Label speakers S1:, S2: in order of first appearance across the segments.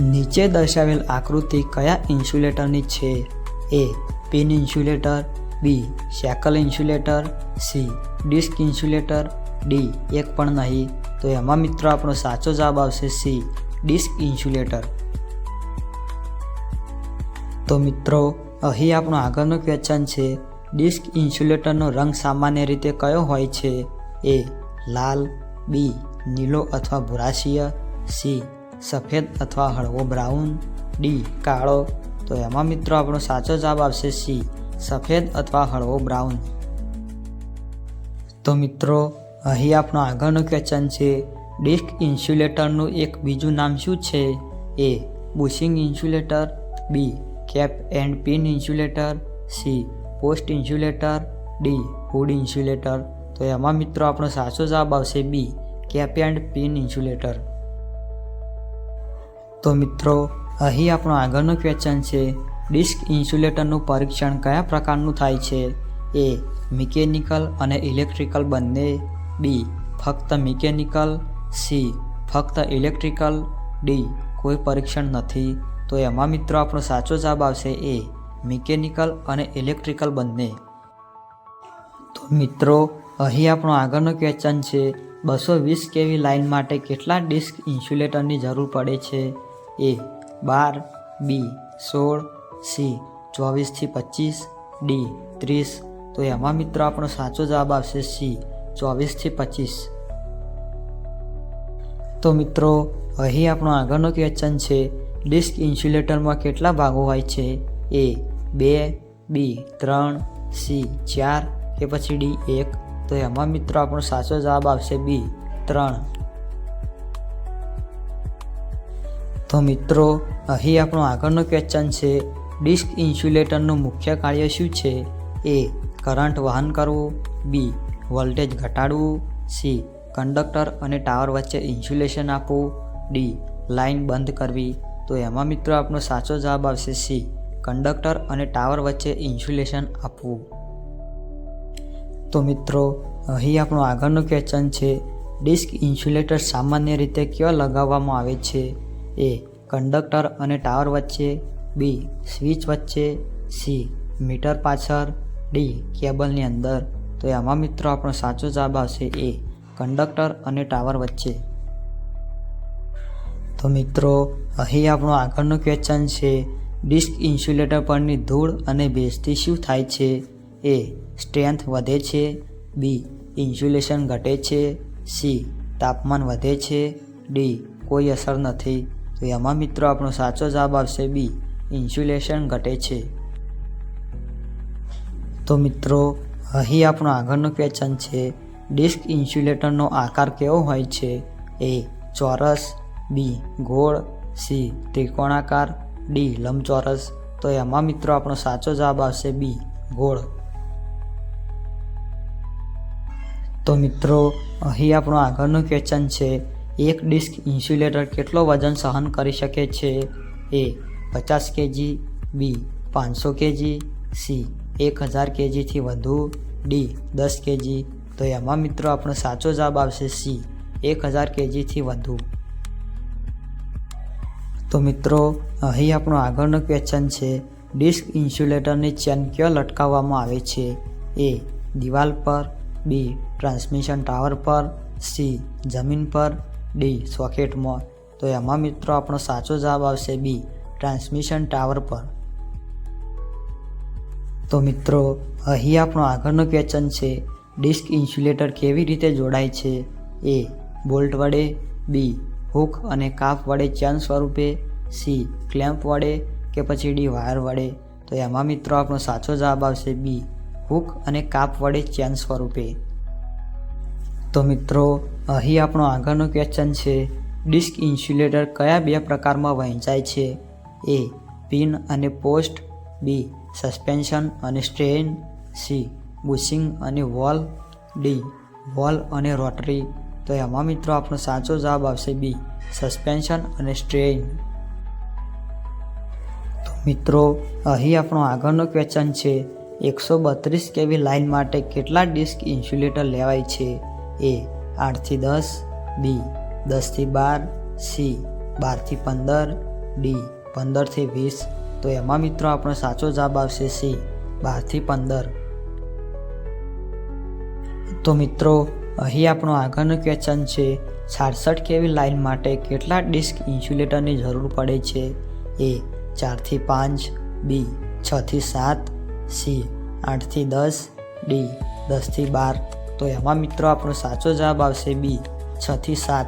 S1: નીચે દર્શાવેલ આકૃતિ કયા ઇન્સ્યુલેટરની છે? A pin insulator. B shackle insulator. C disc insulator. D એક પણ નહીં. તો એમાં મિત્રો આપણો સાચો જવાબ આવશે સી ડિસ્ક ઇન્સ્યુલેટર. તો મિત્રો, અહીં આપણો આગળનો ક્વેશ્ચન છે, ડિસ્ક ઇન્સ્યુલેટરનો રંગ સામાન્ય રીતે કયો હોય છે? એ લાલ. બી નીલો અથવા ભૂરાશીય. સી સફેદ અથવા હળવો બ્રાઉન ડી કાળો. તો એમાં મિત્રો આપણો સાચો જવાબ આવશે સી સફેદ અથવા હળવો બ્રાઉન તો મિત્રો, અહીં આપણો આગળનો ક્વેશ્ચન છે ડિસ્ક ઇન્સ્યુલેટરનું એક બીજું નામ શું છે? A bushing insulator B cap and pin insulator C post insulator D hood insulator તો એમાં મિત્રો આપણો સાચો જવાબ આવશે B cap and pin insulator તો મિત્રો, અહીં આપણો આગળનો ક્વેશ્ચન છે, ડિસ્ક ઇન્સ્યુલેટરનું પરીક્ષણ કયા પ્રકારનું થાય છે? એ, મિકેનિકલ અને ઇલેક્ટ્રિકલ બંને. બી, ફક્ત મિકેનિકલ. સી, ફક્ત ઇલેક્ટ્રિકલ. ડી, કોઈ પરીક્ષણ નથી. તો એમાં મિત્રો આપણો સાચો જવાબ આવશે એ, મિકેનિકલ અને ઇલેક્ટ્રિકલ બંને. તો મિત્રો, અહીં આપણો આગળનો ક્વેશ્ચન છે, બસો વીસ કેવી લાઇન માટે કેટલા ડિસ્ક ઇન્સ્યુલેટરની જરૂર પડે છે? એ બાર, બી, સોળ, સી ચોવીસથી પચીસ, ડી, ત્રીસ. તો એમાં મિત્રો આપણો સાચો જવાબ આવશે સી ચોવીસથી પચીસ. તો મિત્રો, અહીં આપણો આગળનો ક્વેશ્ચન છે, ડિસ્ક ઇન્સ્યુલેટરમાં કેટલા ભાગો હોય છે? એ, બે, બી, ત્રણ, સી, ચાર કે પછી ડી, એક? તો એમાં મિત્રો આપણો સાચો જવાબ આવશે બી, ત્રણ. તો મિત્રો, અહીં આપણો આગળનો ક્વેશ્ચન છે ડિસ્ક ઇન્સ્યુલેટરનું મુખ્ય કાર્ય શું છે? એ કરંટ વહન કરવું. બી વોલ્ટેજ ઘટાડવું. સી કંડક્ટર અને ટાવર વચ્ચે ઇન્સ્યુલેશન આપવું. ડી લાઇન બંધ કરવી. તો એમાં મિત્રો આપણો સાચો જવાબ આવશે સી કંડક્ટર અને ટાવર વચ્ચે ઇન્સ્યુલેશન આપવું. તો મિત્રો, અહીં આપણો આગળનો ક્વેશ્ચન છે ડિસ્ક ઇન્સ્યુલેટર સામાન્ય રીતે ક્યાં લગાવવામાં આવે છે? એ કંડક્ટર અને ટાવર વચ્ચે, બી સ્વિચ વચ્ચે, સી મીટર પાછળ, ડી કેબલની અંદર. તો એમાં મિત્રો આપણો સાચો જવાબ આવશે એ કંડક્ટર અને ટાવર વચ્ચે. તો મિત્રો, અહીં આપણો આગળનો ક્વેશ્ચન છે, ડિસ્ક ઇન્સ્યુલેટર પરની ધૂળ અને ભેજથી શું થાય છે? એ સ્ટ્રેન્થ વધે છે, બી ઇન્સ્યુલેશન ઘટે છે, સી તાપમાન વધે છે, ડી કોઈ અસર નથી. તો એમાં મિત્રો આપણો સાચો જવાબ આવશે બી, ઇન્સ્યુલેશન ઘટે છે. તો મિત્રો, અહીં આપણો આગળનો ક્વેશ્ચન છે, ડિસ્ક ઇન્સ્યુલેટરનો આકાર કેવો હોય છે? એ, ચોરસ, બી, ગોળ, સી, ત્રિકોણાકાર, ડી, લંબચોરસ. તો એમાં મિત્રો આપણો સાચો જવાબ આવશે બી, ગોળ. તો મિત્રો, અહીં આપણો આગળનો ક્વેશ્ચન છે એક ડિસ્ક ઇન્સ્યુલેટર કેટલો વજન સહન કરી શકે છે? એ પચાસ કેજી, બી પાંચસો કેજી, સી એક હજાર કેજીથી વધુ, ડી દસ કેજી. તો એમાં મિત્રો આપણો સાચો જવાબ આવશે સી એક હજાર કેજીથી વધુ. તો મિત્રો, અહીં આપણો આગળનો ક્વેશ્ચન છે, ડિસ્ક ઇન્સ્યુલેટરની ચેન ક્યાં લટકાવવામાં આવે છે? એ દિવાલ પર, બી ટ્રાન્સમિશન ટાવર પર, સી જમીન પર ડી સોકેટમાં તો એમાં મિત્રો આપણો સાચો જવાબ આવશે બી, ટ્રાન્સમિશન ટાવર પર. તો મિત્રો, અહીં આપણો આગળનો ક્વેશ્ચન છે, ડિસ્ક ઇન્સ્યુલેટર કેવી રીતે જોડાય છે? એ, બોલ્ટ વડે, બી, હુક અને કાપ વડે ચેન સ્વરૂપે, સી, ક્લેમ્પ વડે કે પછી ડી, વાયર વડે. તો એમાં મિત્રો આપણો સાચો જવાબ આવશે બી, હુક અને કાપ વડે ચેન સ્વરૂપે. તો મિત્રો, અહીં આપણો આગળનો ક્વેશ્ચન છે ડિસ્ક ઇન્સ્યુલેટર કયા બે પ્રકારમાં વહેંચાય છે? એ પિન અને પોસ્ટ બી સસ્પેન્શન અને સ્ટ્રેન સી બુશિંગ અને વોલ ડી વોલ અને રોટરી તો એમાં મિત્રો આપણો સાચો જવાબ આવશે બી સસ્પેન્શન અને સ્ટ્રેન તો મિત્રો, અહીં આપણો આગળનો ક્વેશ્ચન છે, એકસો બત્રીસ કેવી લાઇન માટે કેટલા ડિસ્ક ઇન્સ્યુલેટર લેવાય છે? એ આઠથી દસ, બી દસથી બાર, સી બારથી પંદર, ડી પંદરથી વીસ. તો એમાં મિત્રો આપણો સાચો જવાબ આવશે સી બારથી પંદર. તો મિત્રો, અહીં આપણો આગળનો ક્વેશ્ચન છે, છાસઠ કેવી લાઇન માટે કેટલા ડિસ્ક ઇન્સ્યુલેટરની જરૂર પડે છે? એ ચારથી પાંચ, બી છથી સાત, સી આઠથી દસ, ડી દસથી બાર. તો એમાં મિત્રો આપણો સાચો જવાબ આવશે બી છથી સાત.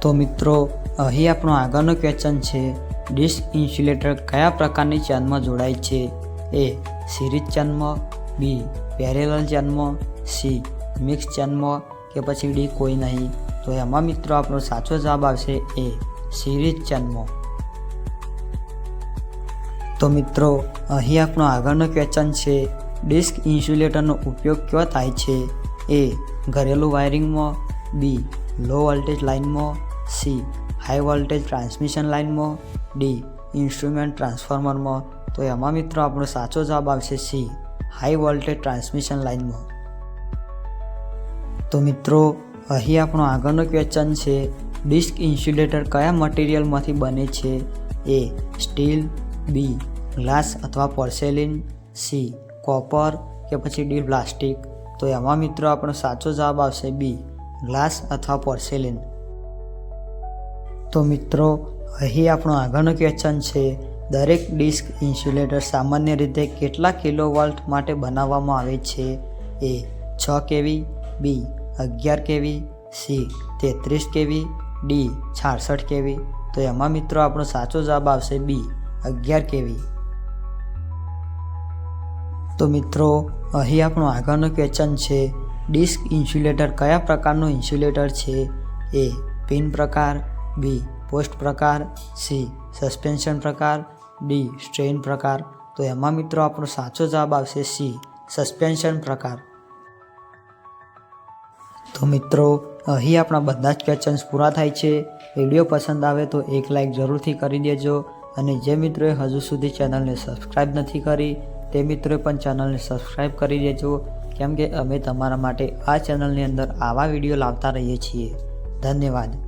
S1: તો મિત્રો, અહીં આપણો આગળનો ક્વેશ્ચન છે ડિસ્ક ઇન્સ્યુલેટર કયા પ્રકારની ચેનમાં જોડાય છે? એ સિરીઝ ચેનમાં બી પેરેલલ ચેનમાં સી મિક્સ ચેનમાં કે પછી ડી કોઈ નહીં. તો એમાં મિત્રો આપણો સાચો જવાબ આવશે એ સિરીઝ ચેનમાં. તો મિત્રો, અહીં આપણો આગળનો ક્વેશ્ચન છે ડિસ્ક ઇન્સ્યુલેટરનો ઉપયોગ ક્યાં થાય છે? એ, ઘરેલું વાયરિંગમાં, બી, લો વોલ્ટેજ લાઇનમાં, સી, હાઈ વોલ્ટેજ ટ્રાન્સમિશન લાઇનમાં, ડી, ઇન્સ્ટ્રુમેન્ટ ટ્રાન્સફોર્મરમાં. તો એમાં મિત્રો આપણો સાચો જવાબ આવશે સી, હાઈ વોલ્ટેજ ટ્રાન્સમિશન લાઇનમાં. તો મિત્રો, અહીં આપણો આગળનો ક્વેશ્ચન છે, ડિસ્ક ઇન્સ્યુલેટર કયા મટીરિયલમાંથી બને છે? એ, સ્ટીલ, બી, ગ્લાસ અથવા પોર્સેલિન, સી કોપર કે પછી ડી પ્લાસ્ટિક? તો એમાં મિત્રો આપણો સાચો જવાબ આવશે બી, ગ્લાસ અથવા પોર્સેલિન. તો મિત્રો, અહીં આપણો આગળનો ક્વેશ્ચન છે, દરેક ડિસ્ક ઇન્સ્યુલેટર સામાન્ય રીતે કેટલા કિલો વોલ્ટ માટે બનાવવામાં આવે છે? એ, છ કેવી, બી, અગિયાર કેવી, સી, તેત્રીસ કેવી, ડી, છાસઠ કેવી? તો એમાં મિત્રો આપણો સાચો જવાબ આવશે બી, અગિયાર કેવી. તો મિત્રો, અહીં આપણો આગળનો ક્વેશ્ચન છે ડિસ્ક ઇન્સ્યુલેટર કયા પ્રકારનું ઇન્સ્યુલેટર છે? એ પિન પ્રકાર બી પોસ્ટ પ્રકાર સી સસ્પેન્શન પ્રકાર ડી સ્ટ્રેન પ્રકાર. તો એમાં મિત્રો આપણો સાચો જવાબ આવશે સી સસ્પેન્શન પ્રકાર. તો મિત્રો, અહીં આપણા બધા જ ક્વેશ્ચન્સ પૂરા થાય છે. વીડિયો પસંદ આવે તો એક લાઇક જરૂરથી કરી દેજો. અને જે મિત્રોએ હજુ સુધી ચેનલને સબસ્ક્રાઈબ નથી કરી તે મિત્રોએ પણ ચેનલને સબસ્ક્રાઈબ કરી દેજો, કેમ કે અમે તમારા માટે આ ચેનલની અંદર આવા વીડિયો લાવતા રહીએ છીએ. ધન્યવાદ.